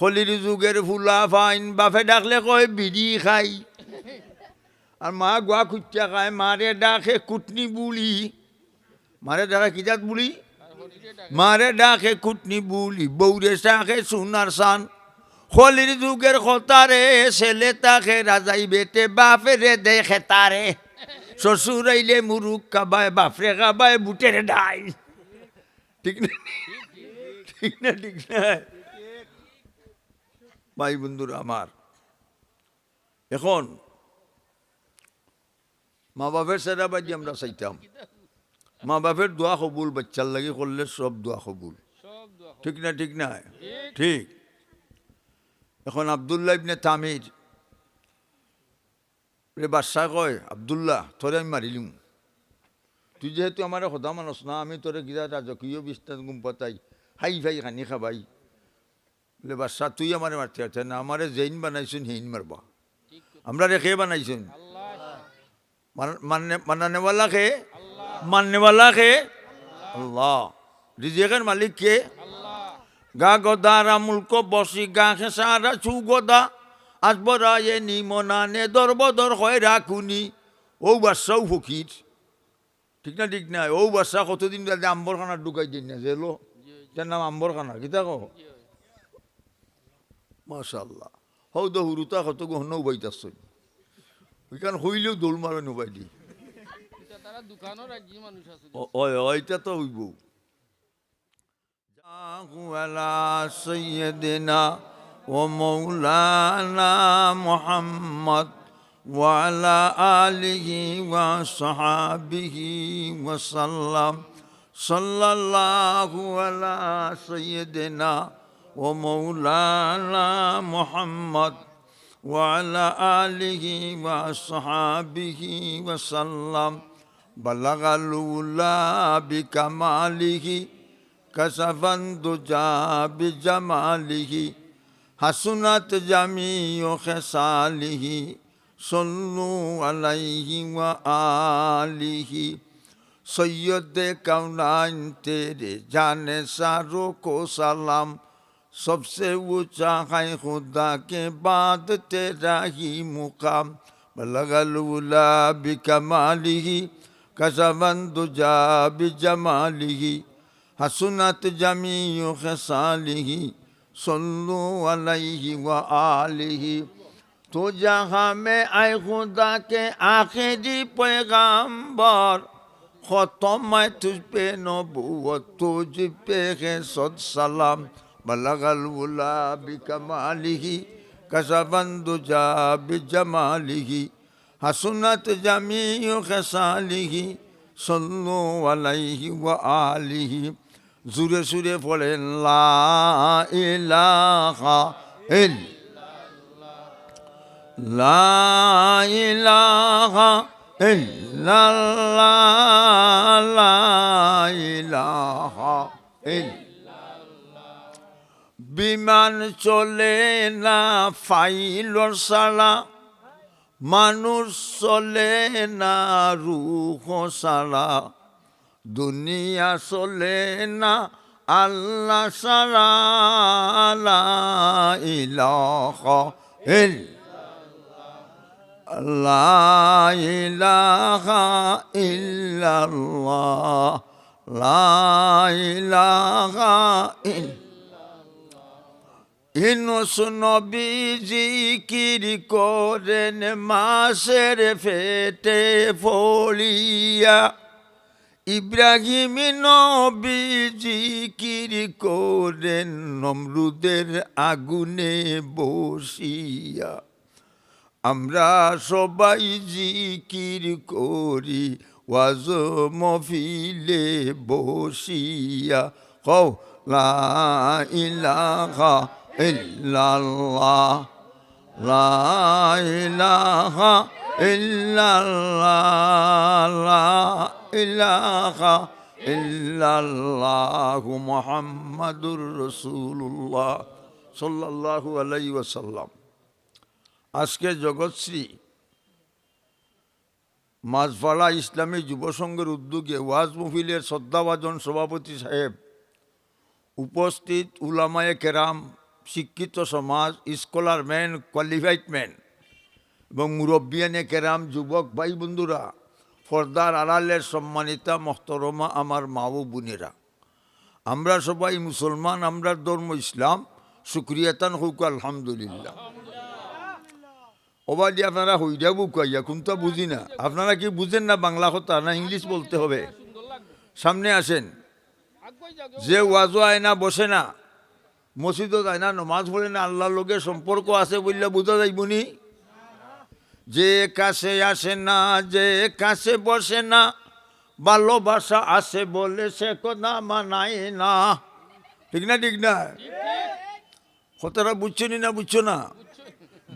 হলির যুগের ফুলা ফাইন বাফে ডাকলে কয়, বিড়ি খাই। আর মা গোয়া খুঁজা খায় মারে ডাকে কুটনি বুলি। মারে ডাকে কিজাত বুলি? মারে ডাকে কুটনি বুলি বৌরে ডাকে সোনার সান। হলির যুগের খতারে, ছেলে তাকে রাজাই বেটে বাপেরে দেখে তারে। শ্বশুর আইলে মুরুখ কাবায়, বাপরে কাবায়, বুটের ডাই ঠিক না? ঠিক না? ঠিক না? ভাই বন্ধুরা আমার। এখন মা বাপের সেরা বাজি আমরা চাইতাম। মা বাপের দোয়া কবুল বাচ্চার লাগে করলে সব দোয়া কবুল। ঠিক না ঠিক না? ঠিক। এখন আবদুল্লাহ ইবনে তামির রে বাদশাহ কয় আবদুল্লাহ তোরে আমি মারিলিম তুই যেহেতু আমার সদা মানুষ না আমি তোরে কিনা রাজকীয় বিস্তার গুম পাতাই হাই ভাই খানি খাবাই। বলে বাদশাহ তুই আমার মারতে আছে না আমারে জৈন বানাইছুন হেইন মারবা। আমরা রেখে বানাইছুন? মাননে মানানেওয়ালা কে? মাননেওয়ালা কে? আল্লাহ। রিজিকের মালিক কে? গা গদারা মুলক বসি গা খেসারা চু গদা। আসবরায়ে নিমনানে দরবদর হয় রাখুনি ও বাচ্চাও ফকির ঠিক না ঠিক না? ও বাচ্চা কতদিন বাদে আম্বর খানা ঢুকাই দিন না জেলো তার নাম আম্বর খানা কিতা কো মাশাল্লাহ হৌ তো হুরুতা কত গহন উবাইতাছ ওইখান হইলেও দৌল মারে নুবাই দি তারা দোকানও রাজ্যি মানুষ আছে ওই ওইটা তো হইব على سيدنا ومولانا محمد وعلى آله وصحابه وسلم صلى الله على سيدنا ومولانا محمد وعلى آله وأصحابه وسلم بلغ الأولى بكماله كشف الدجى بجماله حسنت جميع خصاله صلوا عليه وآله سید کونائن تیرے جانے ساروں کو سلام सबसे ऊंचा है खुदा के बाद तेरा ही मुकाम बलगलूला बिकमाली कसबन दुजा बिजमाली हसनत जमी खसाली सल्लु अलैहि व आलिही तो जहाँ में आए खुदा के आखिरी पैगाम्बर ख़त्म तुझ पे नबूवत तुझ पे है सद सलाम بلغ الولا بكماله كسبا دجا بجماله حسنت جميع خصاله صلوا عليه وآله زور سور فلن لا إله إلا لا إله إلا الله لا إله إلا বিমান চলে না ফাইলর সালা। মানুষ চলে না রুহ সারা দুনিয়া চলে না আল্লাহ সারা লা ইলাহা ইল্লাল্লাহ লা ইলাহা ইল্লাল্লাহ ইনুস নবী জিকির করেন মাসের ফেটে ফলিয়া। ইব্রাহিম নবী জিকির করেন নমরুদের আগুনে বসিয়া। আমরা সবাই জিকির করি ওয়াজ মফিলে বসিয়া। কও, লা ইলাহা ইল্লাল্লাহ, লা ইলাহা ইল্লাল্লাহ ইলাহা ইল্লাল্লাহু মুহাম্মাদুর রাসূলুল্লাহ সাল্লাল্লাহু আলাইহি ওয়াসাল্লাম। আজকে জগৎশ্রী মাঝফাড়া ইসলামী যুব সংঘের উদ্যোগে ওয়াজ মহফিলের শ্রদ্ধাভাজন সভাপতি সাহেব উপস্থিত উলামায়ে কেরাম শিক্ষিত সমাজ স্কলার ম্যান কোয়ালিফাইড ম্যান এবং মুরব্বিয়ানে কেরাম, যুবক ভাই বন্ধুরা, ফর্দার আড়ালের সম্মানিতা মহতরমা আমার মা ও বোনেরা। আমরা সবাই মুসলমান, আমরা ধর্ম ইসলাম শুক্রিয়াতান হোক, আলহামদুলিল্লাহ। ওবাদি আপনারা হইয়া বুকাইয়া কোনটা বুঝি না। আপনারা কি বুঝেন না বাংলা কথা না ইংলিশ বলতে হবে? সামনে আসেন। যে ওয়াজও আয় না বসে না। মসজিদও যায় না নমাজ পড়ে না, আল্লাহর লোকে সম্পর্ক আছে বললে বোঝা যাইবনি যে কাছে আসে না, যে কাছে বসে না, ভালোবাসা আছে বলে সে কথা মানায় না। ঠিক না ঠিক না? কথাটা বুঝছ নি না বুঝছ না?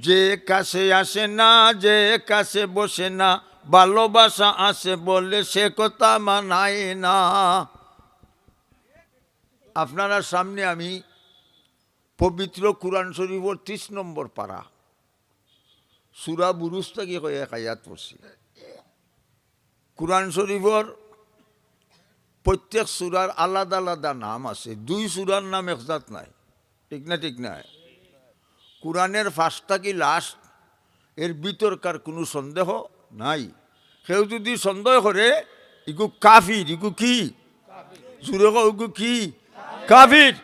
যে কাছে আসে না, যে কাছে বসে না, ভালোবাসা আছে বলে সে কথা মানায় না। আপনারা সামনে আমি পবিত্র কোরআন শরীফর ত্রিশ নম্বর পারা সুরা বুরুজ থেকে কয়ে এক আয়াত পড়ছি। কোরআন শরীফর প্রত্যেক সুরার আলাদা আলাদা নাম আছে। দুই সুরার নাম একজাত নাই। ঠিক না ঠিক নাই? কোরআনের ফার্স্টটা কি লাস্ট এর বিতর্কার কোনো সন্দেহ নাই? কেউ যদি সন্দেহ করে ইকু কাফির ইগু কি? ইকু কি? কাফির।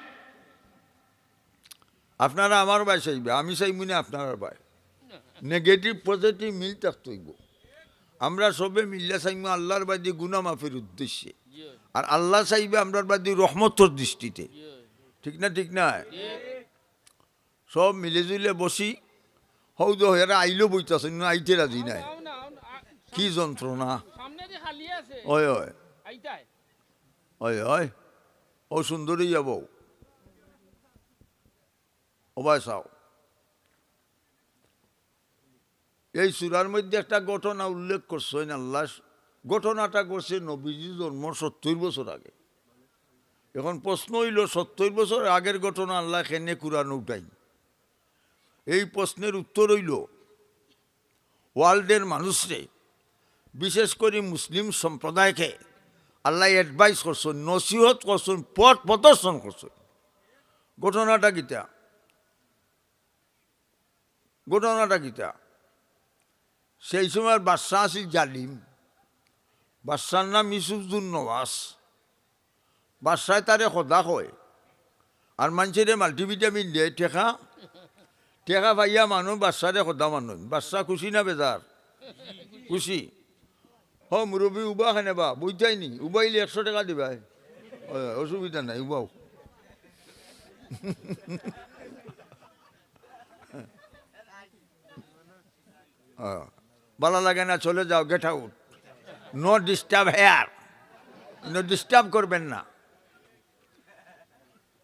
আপনারা আমার ভাই চাইবে আমি চাইব না আপনার বাই নেগেটিভ পজিটিভ মিল থাকতেইব আমরা সবে মিল্লা চাইব আল্লাহর বাদী গুনা মাফের উদ্দেশ্যে। আর আল্লাহ চাইবে আমরার বাদী রহমতর দৃষ্টিতে। ঠিক না ঠিক না? সব মিলে জুলে বসি। হৌ তো হেরা আইলো বইতাছে না আইতে রাজি নাই। কি যন্ত্রণা? ওই ওই ওই ওই ও সুন্দরী যাব। চাও এই সুরার মধ্যে একটা ঘটনা উল্লেখ করছেন আল্লাহ? ঘটনাটা করছে নবীজি জন্ম সত্তর বছর আগে। এখন প্রশ্ন হইল, সত্তর বছর আগের ঘটনা আল্লাহ খেনে কুরান উঠাই? এই প্রশ্নের উত্তর হইল, ওয়ার্ল্ডের মানুষরে, বিশেষ করে মুসলিম সম্প্রদায়কে আল্লাহ অ্যাডভাইস করছেন, নসিহত করছেন, পথ প্রদর্শন করছেন। ঘটনাটা কিতা? ঘটনাটা কিতা? সেই সময় বাদশাহ আছিল জালিম। বাদশার নাম ইসুফজুন নওয়াজ। বাদশায় তারে সদা কয় আর মানুষের মাল্টিভিটামিন দিয়ে ঠেকা। টেকা পাইয়া মানুহ বাচ্চারে সদা মানুহ। বাচ্চা খুশি না বেজার খুশি। হ মুরব্বী উবা খানে বা? বুঝাই নি উবাইলে একশো টাকা দিবা হয়, অসুবিধা নাই উবাও। ভালো লাগে না চলে যাও get out no disturb here no disturb করবেন না।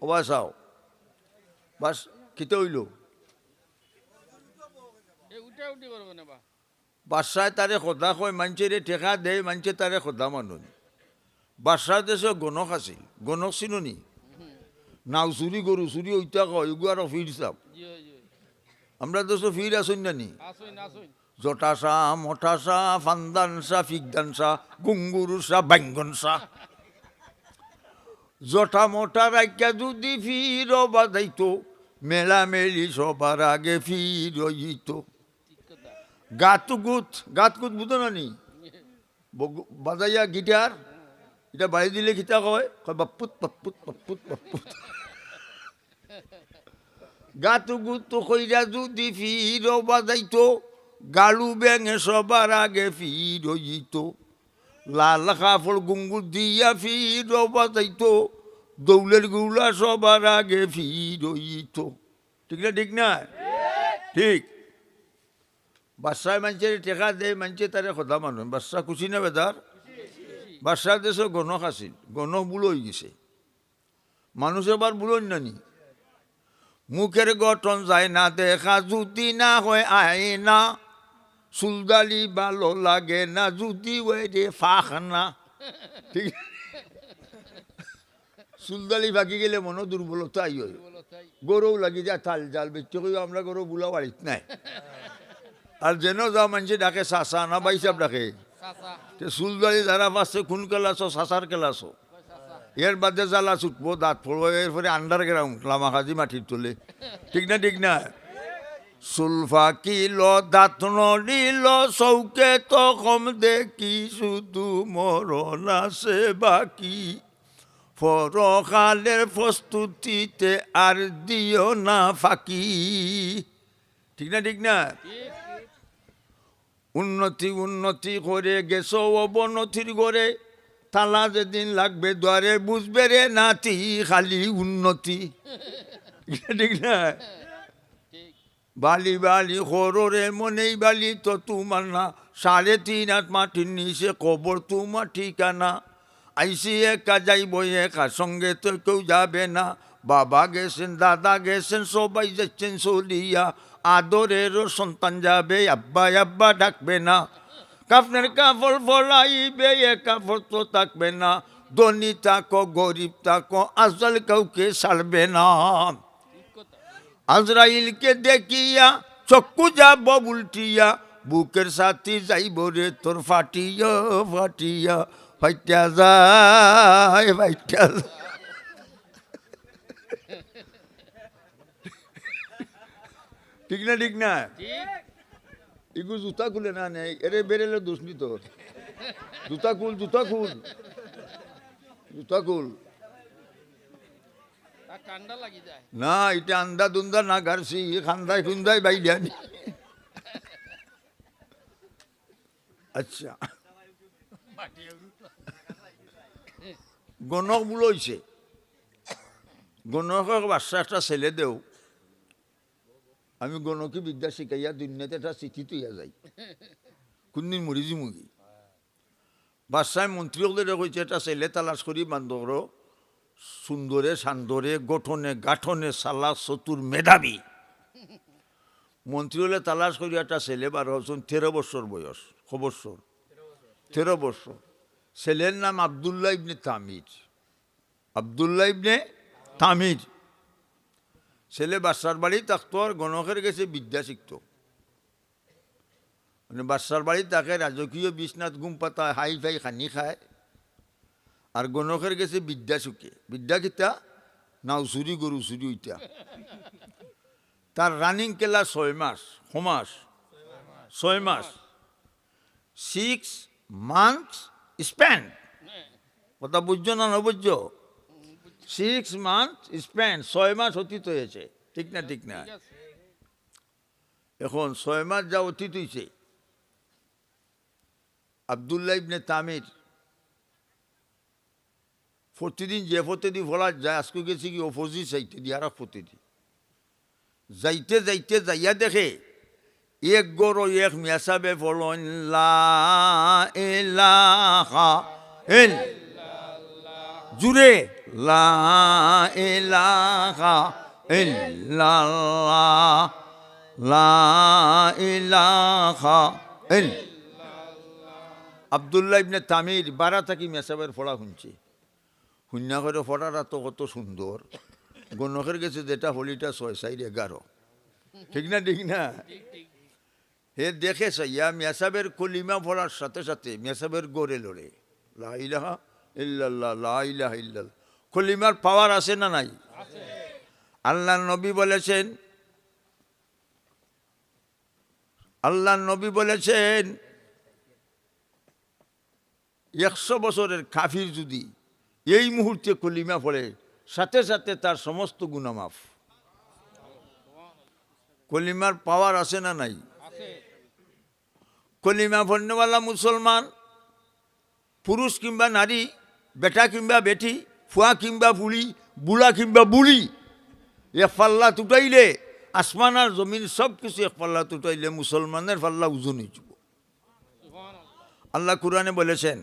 ও বাস কিতে হইল? এ উঠা উঠি করবে না বা। বাদশাহ তারে সদা কয় মানুষেরে ঠেকা দেয় মানুষে তারে সদা মানুহ বাদশাহ দেশে গণক আছিল। গণক চিননি নাও চুরি গরু চুরি ঐতা কয় এগু আর ফির চাপ আমরা দেশে ফির আসুন আসুন আসুন জটাসা মঠাসা, ফান্দানসা, ফিগদানসা, গুঙ্গুরুসা, বাঙ্গনসা। জটা মোটা রাইকা যদি ফির বাজাইতো মেলামেলি সবার আগে ফির ইতো ঠিক কথা গাত গুত গাত গুত বুঝো না নি? বাজাইয়া গিটার, এটা বাড়ি দিলে গীতা কয় কয় বাপ্পুত বাপ্পুত বাপ্পুত বাপ্পুত। গাতু গুতু কইরা যদি ফির বাজাইতো গালু ব্যাঙে সবার আগে ফির হইতো লাল কাপড় গুঙ্গুর দিয়া ফির বাজাইতো দৌলেরগুলা সবার আগে ফির হইতো ঠিক না ঠিক না ঠিক বাদশাহ মানুষের টেকা দেয় মানুষে তারে সদা মানুহ বাদশাহ খুশি না বেদার বাদশাহ দেশে গণক আছিল গণক বুলো হয়ে গেছে মানুষ এবার বুলন নানি মুখের গঠন যায় না দেখা জুতি না হয় আয় না চুলদালি ভালো লাগে না যদি ওই রে ফাঁক না। ঠিক চুলদালি ফাঁকি গেলে মনো দুর্বলতা আই হয়। গরু লাগি যা তাল জাল বেচতে কই আমরা গরু বুলা বাড়িত নাই। আর যেন যা মানুষে ডাকে চাচা না বাইসাব ডাকে। চুলদারি যারা পাচ্ছে খুন কেলাছো চাচার কেলাছো এর বাদে জ্বালা ছুটবো দাঁত পড়ব এরপরে আন্ডারগ্রাউন্ড লামাখাজি মাটির তোলে। ঠিক না ঠিক না? সুলফা দাঁত নড়িল চৌকে তো কম দেখি শুধু মরণ আছে বাকি। পরকালের প্রস্তুতিতে আর দিও না ফাঁকি। ঠিক না ঠিক না? উন্নতি উন্নতি করে গেছো অবনতির করে তালা যেদিন লাগবে দ্বারে বুঝবে রে নাতি, খালি উন্নতি। ঠিক না? বালি বালি হররে মনেই বালি তো তোমার না। সাড়ে তিন হাত মাটির নিচে কবর তোমার ঠিকানা। আইসি একা যাইব একা সঙ্গে তো কেউ যাবে না। বাবা গেছেন, দাদা গেছেন, সবাই যাচ্ছেন চলিয়া আদরেরও সন্তান যাবে, আব্বা আব্বা ডাকবে না। কাফনের কাপড় ফলাইবে, এ কাপড় তো থাকবে না। ধনী তাকো গরিব তাকো আসল কাউকে ছাড়বে না। আজরাইলকে দেখিয়া চক্ষু যাব উল্টিয়া, বুকের সাথী যাইব রে তোর ফাটিয়া ফাটিয়া। ফাইটা যায় ফাইটা ঠিক না ঠিক না? ইগু জুতা খুলে না নেই এরে বেরেলে দোষ নি তোর। জুতা খুল জুতা খুল। জুতা খুল তার ঠান্ডা লাগি যায় না, এটা আন্দা দুন্দা না গারছি খান্দাই খুন্দাই বাই দিয়ানি আচ্ছা। গণক বুলইছে। গণকক বাচ্চা একটা ছেলে দেও। আমি গণকে বিদ্যা শিখাইয়া দুনিয়াতে একটা চিঠি তুইয়া যাই। কোনদিন মরিজি মুগি বাচ্চায় মন্ত্রী হলে কইছে একটা ছেলে তালাশ করি বান্ধবর সুন্দরে সান্দরে, গঠনে গাঠনে সালা, চতুর মেধাবী। মন্ত্রী হলে তালাশ করি একটা ছেলে বার হচ্ছেন তেরো বছর বয়স ক বছর তেরো বছর। ছেলের নাম আবদুল্লাহ ইবনে তামির আবদুল্লাহ ইবনে তামির ছেলে বাচ্চার বাড়ি থাকতো আর গণকের গেছে বিদ্যা শিখত মানে বাচ্চার বাড়ি তাকে রাজকীয় বিশ্বনাথ গুম পাতা হাই ফাই খানি খায়। আর গণকের গেছে বিদ্যা শুকে বিদ্যা কিতা? না উচুরি গরু উচুরি ওইটা তার রানিং কেলা ছয় মাস, সমাস। ছয় মাস। সিক্স মান্থস স্প্যান্ড কথা বুঝছ না নবুঝছ? সিক্স মান্থ স্প্যান্ড ছয় মাস অতীত হয়েছে। ঠিক না ঠিক না? এখন ছয় মাস যা অতীত হয়েছে আবদুল্লাহ ইবনে তামির প্রতিদিন যে ফতেদি ফলা যায়, আজকে গেছি কি অপোজিট সাইতে দিয়ে আর ফতেদি যাইতে যাইতে, যাইয়া দেখে, এক গর, এক মেসাবে ফলন জুড়ে, লা আবদুল্লাহ ইবনে তামির বারা থাকি মেসাবের ফড়া শুনছে। শুনিয়া করে ফড়াটা তো কত সুন্দর। গণকের গেছে যেটা হলিটা ছয় সাইড এগারো। ঠিক না ঠিক না? হে দেখে সাইয়া, মেসাবের কলিমা ফড়ার সাথে সাথে মেসাবের গড়ে লড়ে। লাইলাহা ইল্লাল্লাহ লাইলাহা কলিমার পাওয়ার আছে না নাই? আল্লাহ নবী বলেছেন, আল্লাহ নবী বলেছেন, একশো বছরের কাফির যদি এই মুহূর্তে কলিমা পড়ে, সাথে সাথে তার সমস্ত গুণামাফ কলিমার পাওয়ার আছে না নাই? কলিমা পড়নেওয়ালা মুসলমান, পুরুষ কিংবা নারী, বেটা কিংবা বেটি, ফুয়া কিংবা ফুলি, বুড়া কিংবা বুড়ি এক পাল্লা তুটাইলে, আসমান আর জমিন সব কিছু এক পাল্লা তুটাইলে মুসলমানের পাল্লা হয়ে যাব। আল্লাহ কুরআনে বলেছেন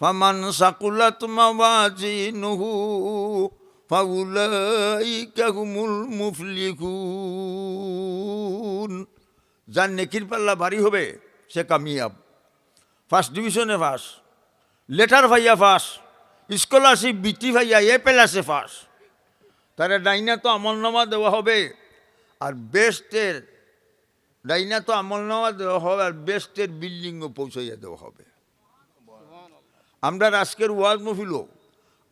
ফামান সাকুলাত মাওয়াজিনুহু ফাউলাইকা হুমুল মুফলিহুন যার নেকির পাল্লা ভারী হবে, সে কামিয়াব। ফার্স্ট ডিভিশনে ফাঁস, লেটার ভাইয়া ফাঁস স্কলারশিপ বৃত্তি ভাইয়া, এ পেলাসে ফাঁস। তারা ডাইনা তো আমলনামা দেওয়া হবে, আর বেস্টের, ডাইনা তো আমলনামা দেওয়া হবে, আর বেস্টের বিল্ডিংও পৌঁছাইয়া দেওয়া হবে। আমরা আজকের ওয়াজ মফিল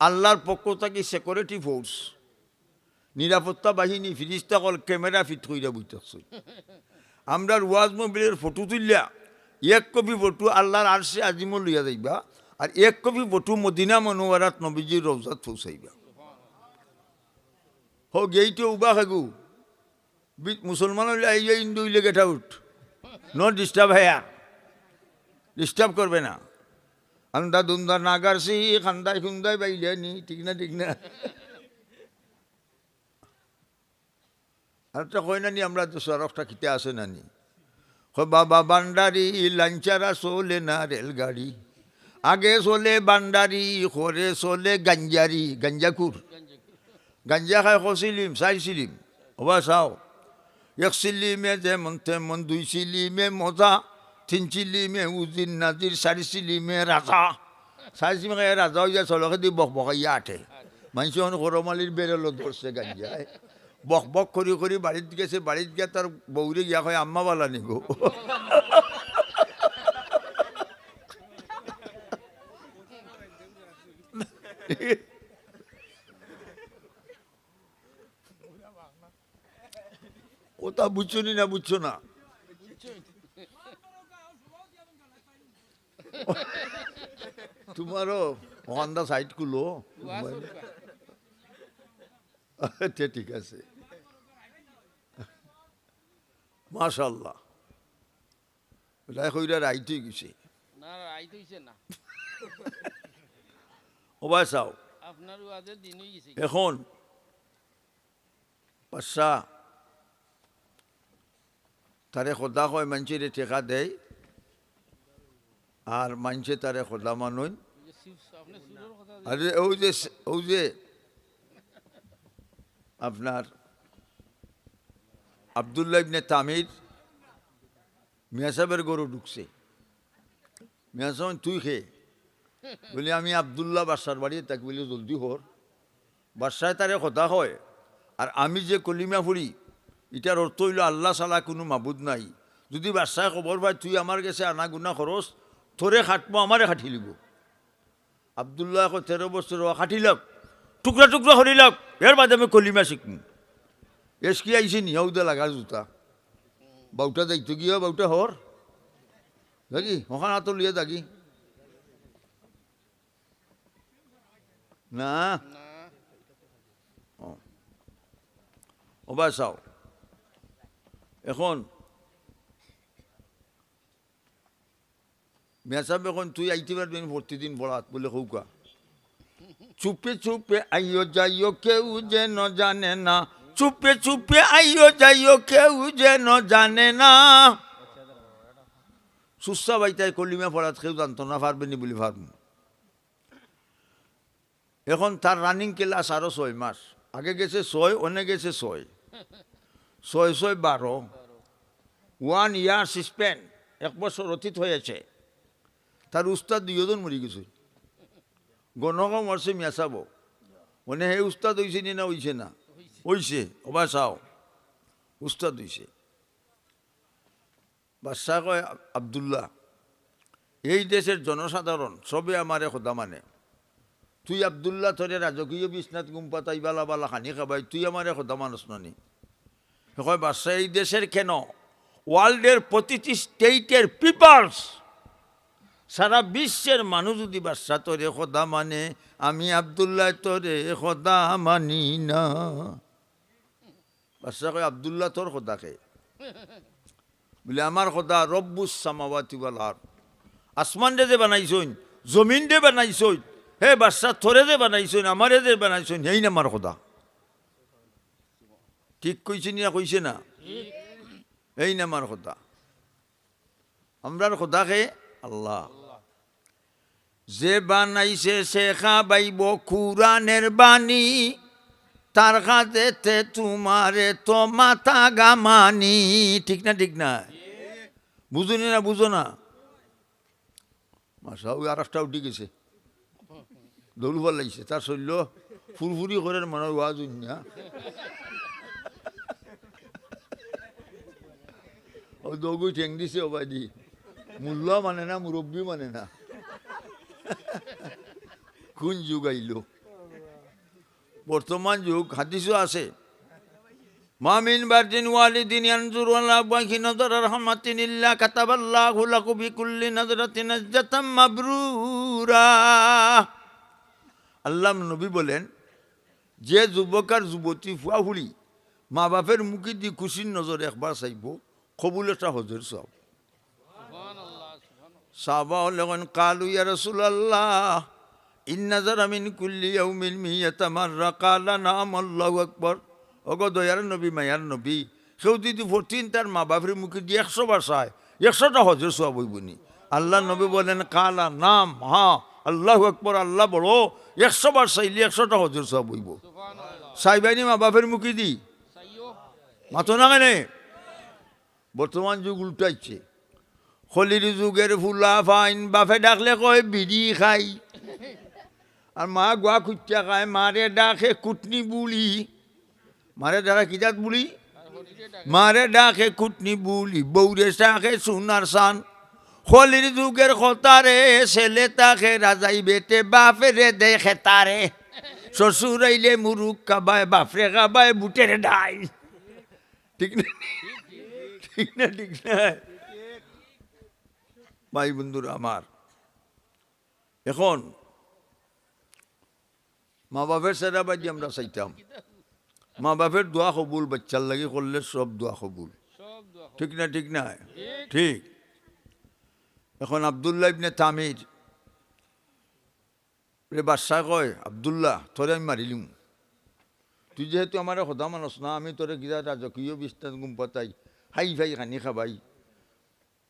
আল্লাহর পক্ষ থেকে সিকিউরিটি ফোর্স নিরাপত্তা বাহিনী, ফিরিস্তা কল ক্যামেরা ফিট কইরা বুঝতেছে আমরা ওয়াজ মোবিলের ফটো তুললা এক কপি ফটো আল্লাহর আরশে আজিমল লইয়া যাইবা আর এক কপি ফটো মদিনা মনোয়ারাত নবীজির রওজাত পৌঁছাইবা। হোক এইটো উবা খাগু। মুসলমান হইলে আইয়া ইন্দু হইলে গেট আউট নো ডিস্টার্ব হ্যাঁ। ডিস্টার্ব করবে না। আন্দা দুমদা নাগারছি খান্দাই খুন্দাই বাইলে নি ঠিক না ঠিক না আর তো কই না নি আমরা তো সড়কটা খিতে আসে না নি বাবা বান্ডারি লাঞ্চারা চলে না রেলগাড়ি আগে চলে বান্ডারি খরে চলে গাঞ্জারি গাঞ্জাকুর গাঞ্জা খাই খসিলিম চাই সিলিম হবা চাও এক সিলিমে যেমন তেমন দুই সিলিমে মজা তিন সিলিমে উজিন নাজির চারি সিলিমে রাজা চারি সিলিমে রাজা হইয়া চলকে দি বক বকাইয়া আঠে মানুষ এখন গরমালির বেরোলো ধরছে গাঞ্জায় বক বক করি করি বাড়িত গেছে বাড়িত গিয়ে তার বৌরে গিয়া কয় আম্মা বালা নিব ওটা বুঝছ না বুঝছ না ওখানটা সাইড কুলো আচ্ছা ঠিক আছে। মাশাল্লাহ। কইরা হয়ে গেছে না রাইত হইছে না। ওবা চাও আপনার ওয়াজের দিন হয়ে গেছে। এখন পাশা তারে খোদা হয় মানুষের টেকা দেয় আর মানছে তারে খোদা মানুন। আর যে ওই যে ওই যে আপনার আবদুল্লাহ ইবনে তামির মিয়া সাহেবের গরু ঢুকছে। মিয়া সাহেব তুই খে? বলি আমি আবদুল্লাহ বাসার বাড়ি তাকে বলি জলদি হর। বাসায় তারে কথা হয়। আর আমি যে কলিমা ফুরি এটার অর্থ হইল আল্লাহ সালা কোনো মাবুদ নাই। যদি বাসায় খবর পাই তুই আমার কাছে আনা গুনা খরচ তোরে খাটবো আমারে খাটি লিব। আবদুল্লাহ এখন তেরো বছর খাটিলক টুকরা টুকরা হরিলক এর বাদে আমি কলিমা শিখম। এস কি আইসি নিয়াউদে লাগা জুতা। বাউটা যাইতো গিয়া বাউটা হর দেখি ওখান হাত লিয়ে থাকি না? ওবা চাও। এখন মেসাব এখন তুই আইতে পারবি প্রতিদিন পড়াত বলে হৌকা। চুপে চুপে আইও যাইও কেউ যেন জানে না। চুপে চুপে আইও যাইও কেউ যেন জানে না। সুস্থা বাইতাই কলিমা পড়াত, কেউ জানতো না পারবেনি বলে ভাবম এখন তার রানিং ক্লাস আরও ছয় মাস। আগে গেছে ছয় অনেক গেছে ছয়। ছয় ছয়, বারো। ওয়ান ইয়ার সিসপেন্ড এক বছর অতীত হয়েছে। তার উস্তাদ দুজন মরি গেছে। গণক মরছে মেসাব মানে সেই উস্তাদ হয়েছে নি না হইছে না? হইছে অবা চাও। উস্তাদ হইছে বাদশাহ কয়, আবদুল্লাহ, এই দেশের জনসাধারণ সবে আমারে খোদা মানে। তুই আবদুল্লাহ থরে রাজকীয় বিশ্বনাথ গুম্পা তাই বালা বালা খানি খাবাই, তুই আমারে খোদা মানুষ নানি কয় বাদশাহ এই দেশের কেন? ওয়ার্ল্ডের প্রতিটি স্টেটের পিপালস সারা বিশ্বের মানুষ যদি বাদশাহ তোরে খোদা মানে আমি আবদুল্লাহ তোরে খোদা মানি না। বাদশাহ কয় আবদুল্লাহ তোর খোদাকে বলে আমার খোদা রব্বুস সামাওয়াতি ওয়াল আসমান দে যে বানাইছইন জমিন দে বানাইছইন হে বাদশাহ থরে যে বানাইছইন আমারে যে বানাইছইন হেই না আমার খোদা। ঠিক কইছে না কইছে না? এই না আমার খোদা। আমরার খোদাকে আল্লাহ। যে বানাইছে সে খাবাইব কুরানের বাণী, তার কাছেতে তোমারে তো মাথা গামানি ঠিক না ঠিক না? বুঝুনি না, বুঝো না? মাসা ওই আর একটা উঠি গেছে। দৌড়বার লাগছে, তার শৈল্য ফুরফুরি করে মনে ওয়াজ না ও দৌগুই ঠেং দিছে, ও বাদি মূল্য মানে না, মুরব্বী মানে না। কোন যুগ আইলো? বর্তমান যুগ, হাদিসও আছে। মামিন বারদিন ওয়ালিদিন ইয়ানজুরু আলা আবওয়াহি নাযারা রাহমাতিন ইল্লা কাতাবাল্লাহু লাকু বিকুল্লি নাযরাতিন নাজজাতাম মাবরুরা। আল্লাহ নবী বলেন, যে যুবক আর যুবতী ফুয়া ফুলি মা বাপের মুখে দি খুশির নজর একবার চাইব, কবুল একটা হজর সুবহানাল্লাহ সাহবা হলেন কালু ইয়া রাসূলুল্লাহ ইন্নাজার আমিন কুল্লি ইয়াউমিন মিয়াতা মাররা কালা নাম আল্লাহু আকবার। ওগো দয়ার নবী মায়ার নবী কেউ যদি ফোরটিন তার মা বাপের মুখে দিয়ে একশো বার চায় একশোটা হজর সব হইবনি আল্লাহ নবী বলেন কালা নাম হা আল্লাহু আকবর আল্লাহ বড় একশো বার চাইলে একশোটা হজর সব হইব। সুবহানাল্লাহ। চাইবাইনি মা বাপের মুখে দি? মাতো না কেনে? বর্তমান যুগ উল্টাইছে। হলির যুগের ফুলা ফাইন বাফে ডাকলে কয়, বিড়ি খাই। আর মা গোয়া খুঁজা খায় মারে ডাকে কুটনি বুলি। মারে ডাকে কিজাত বুলি? মারে ডাকে কুটনি বুলি বৌরে ডাকে সোনার সান হলির যুগের খতারে, ছেলে তাকে রাজাই বেটে, বাপেরে দেখে তারে। শ্বশুর আইলে মুরুখ কাবায়, বাপরে কাবায়, বুটের ডাই ঠিক না? ঠিক না? ঠিক না? ভাই বন্ধুরা আমার। এখন মা বাপের সেরা বাজি আমরা চাইতাম। মা বাপের দোয়া কবুল বাচ্চার লাগে করলে সব দোয়া কবুল। ঠিক না ঠিক না? ঠিক। এখন আবদুল্লাহ ইবনে তামির। রে বাদশাহ কয় আবদুল্লাহ তোরে আমি মারিলিম তুই যেহেতু আমার সদা মানুষ না আমি তোরে কিবা রাজকীয় বিস্তার গুম পাতাই হাই ভাই খানি খাবাই।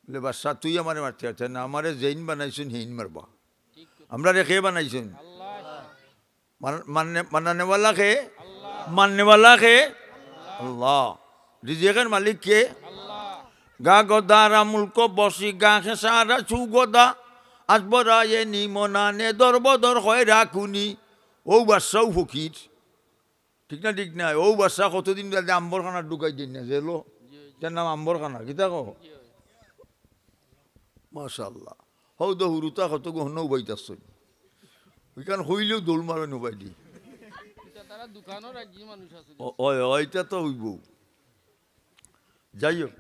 বলে বাদশাহ তুই আমারে মারতে পারছে না আমারে জেইন বানাইছুন হেইন মারবা। আমরা রেখে বানাইছুন? মানানেওয়ালা খে মাননেওয়ালা খে আল্লাহ। রিজেকের মালিক কে? গা গদারা মুলক বসি গা খেসারা ছু গদা। আসবরা এ নি মনানে দরবদর হয় রাখুনি ও বাদশাও ফকির। ঠিক না ঠিক না? ও বাদশাহ কতদিন আম্বরখানা ঢুকাই দিন না যে জেলো তার নাম আম্বরখানা কিতা কো মাশাল্লাহ হৌ তো হুরুতা কত গহন উবাইতাছ। ওইখান হইলেও দৌড় মারে নুবাই দি ওইটা তো হইব। যাই হোক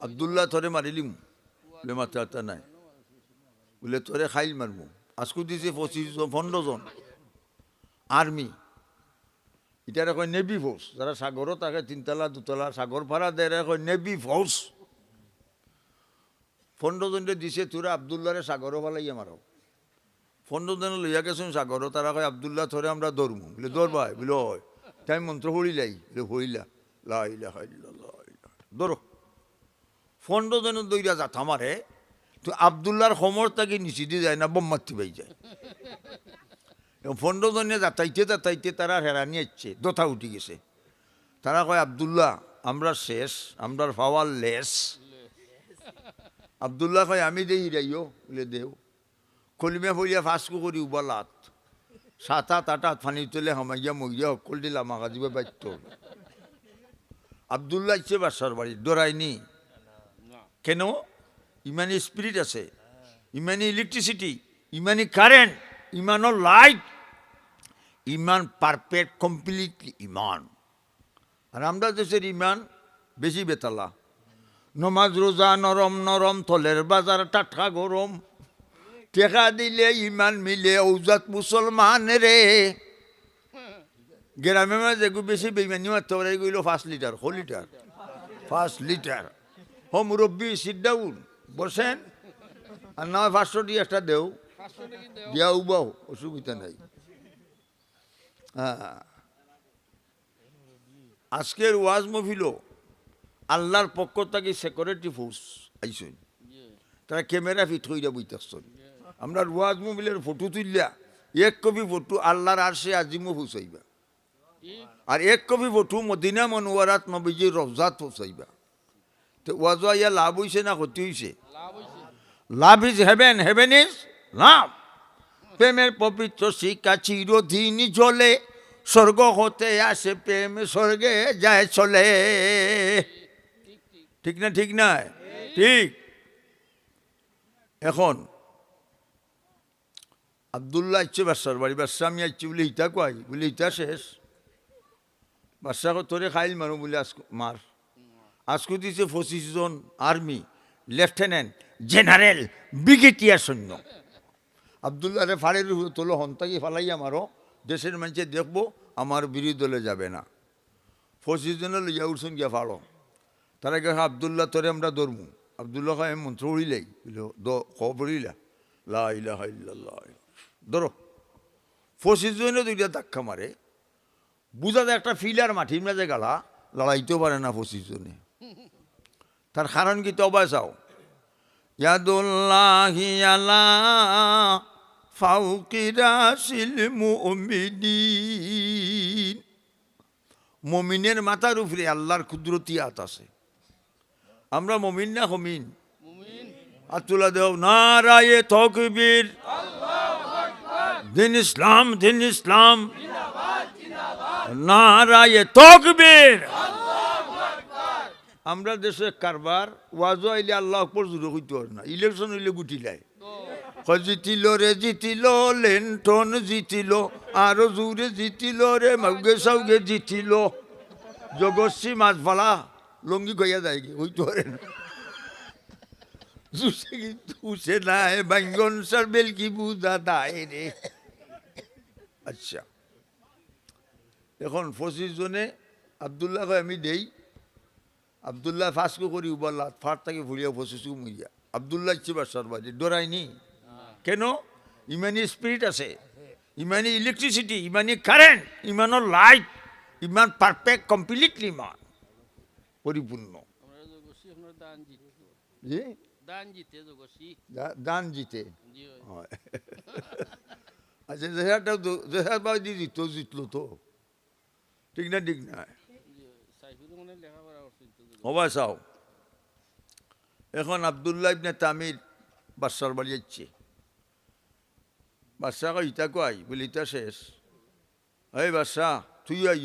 আবদুল্লাহ থরে মারিলিম। বলে মাথা আতা নাই। বলে তোরে খাইল মারমু। আজকু দিছে পঁচিশ জন পনেরো জন। আর্মি। এটা কয় নেভি ফোর্স যারা সাগরও থাকে, তিনতলা, দুতলা, সাগর ভাড়া দেয় কয় নেভি ফোর্স পনেরো দিছে, তোরা আবদুল্লারে সাগরও ভালাই আমারও পনেরো জন লইয়া গেছেন সাগর তারা কয়, আবদুল্লাহ থরে আমরা দৌড়মু বলে দৌড়বাই বলে, হয়। তাই মন্ত্র হরিলাই বলে, হইলা। লাইলা দৌড়ো পনেরো জন দৌড়া যা থামারে তো আবদুল্লাহর সমর তাকে নিচে যায় না বোম্মাত্তি পাই যায়। পনেরো জনে যাতাইতে যাতাইতে তারা হেরানি আসছে দোথা উঠি গেছে। তারা কয়, আবদুল্লাহ, আমরা শেষ, আমরা পাওয়ার লেস। আবদুল্লাহ কয়, আমি দেই রাইও বলে দেও। কলিমে ফলিয়া ফাঁসকু করি উবালাত। সাত আট ফানি তোলে হামাইয়া মইয়া অকল দিলাম দিবে বাধ্য আবদুল্লাহ ইচ্ছে বাসার বাড়ি ডরাইনি কেন? ইমানি স্পিরিট আছে। ইমানি ইলেকট্রিসিটি, ইমানি কারেন্ট। ইমানো লাইট ইমান পারফেক্ট কমপ্লিটলি ইমান। আর আমরা দেশের ইমান বেশি বেতালা। নমাজ, রোজা, নরম নরম, থলের বাজার, টাটকা গরম। টেকা দিলে ইমান মিলে, ঔজাত মুসলমান রে। গ্রামে মাঝে বেশি বেমানি মারতে পারে, এগুলো পাঁচ লিটার, ছ লিটার, পাঁচ লিটার। হ মুরব্বী সিট ডাউন বসেন। আর না দিয়ে একটা দেও। দিয়া উবাও অসুবিধা নাই হ্যাঁ আজকের ওয়াজ মফিল আল্লাহর পক্ষ থেকে সিকিউরিটি ফোর্স আইসেন। তারা ক্যামেরা ফিট হইয়া বইতেছেন আমরা ওয়াজ মোবিলের ফটো তুললা এক কপি ফটো আল্লাহর আরশে আজিমও ফুসাইবা আর এক কপি ফটো মদিনা মনোয়ারাত নবীজির রফজাত ফুসাইবা তো ওয়াজ ইয়া লাভ হইছে না ক্ষতি হইছে? হয়েছে love is heaven heaven is love প্রেমের পবিত্র শিক্ষা চিরদিন জ্বলে, স্বর্গ হতে আসে প্রেম, স্বর্গে যায় চলে। ঠিক না ঠিক না? ঠিক। এখন, আবদুল্লাহ ইচ্ছে বাদশার বাড়ি বাদশাহ আমি আইছি বলে ইটা কয়, বলে ইটা শেষ। বাদশাহ তোরে খাইল মারো বলে আজকু মার। আজকু দিছে পঁচিশ জন আর্মি, লেফটেন্যান্ট, জেনারেল, ব্রিগেডিয়ার সৈন্য। আবদুল্লাহ রে ফাড়ের তোলো হন্তাকি ফালাইয়া মারো দেশের মানুষে দেখব, আমার বিরোধী দলে যাবে না। পঁচিশ জনে লইয়া উঠছেন গিয়া ফাড়ো। তারা কে আবদুল্লাহ, তোরে আমরা ধরমু আবদুল্লাহ খায় মন্ত্র উড়িলাই। খবরিলা লা ইলাহা ইল্লাল্লাহ। ধরো। পঁচিশ জনে দুইটা ধাক্কা মারে। বুঝা যায় একটা ফিলার মাটির মাঝে গালা, লড়াইতেও পারে না পঁচিশ জনে। তার কারণ কি? তবা চাও। ইয়াদুল্লাহি আলা ফাউকিরাসিল মুমিনিন। মমিনের মাথার উপরে আল্লাহর কুদরতি হাত আছে। আমরা মমিন না হমিন আতুলা দেও নারায়ে তকবীর। দিন ইসলাম দিন ইসলাম। নারায়ে তকবীর। আমরা দেশে কারবার ওয়াজও আইলে আল্লাহ উপর জুড়ে হইতে পারে না ইলেকশন হইলে গুটিলায় তো জিতিল রে জিতিল, লেন্টন জিতিল, আরও জুড়ে জিতিল রে, মাউগে সাউগে জিতিল। জগৎসি মাছ ফালা লঙ্গি কইয়া যায় কি পারে না উসে নাই বাঙ্গন সার বেলকি বুঝা দায় রে। আচ্ছা। এখন পঁচিশ জনে আবদুল্লাহ আমি দেই। আবদুল্লাহ ফাঁসকো করি উবাল্লা ফাট থেকে ফুলিয়া পঁচিশ মুইয়া। আবদুল্লাহ ইচ্ছে বাসার বাজে ডরাইনি। কেন? ইমানি স্পিরিট আছে ইমানি ইলেকট্রিসিটি ইমানি কারেন্ট ইমানের লাইট ইমান পারফেক্ট কমপ্লিটলি ইমান পরিপূর্ণ। দান জি দান জিতে। জিতে। হয়। আচ্ছা জেহারটাও জেহার বাবা দিয়ে জিততো জিতলো তো। ঠিক না ঠিক না? হবা চাও এখন আবদুল্লাহ ইবনে তামির বাদশার বাড়ি যাচ্ছে। বাদশাহ কয় ইটা কয় বলে ইটা শেষ এই বাদশাহ তুই আই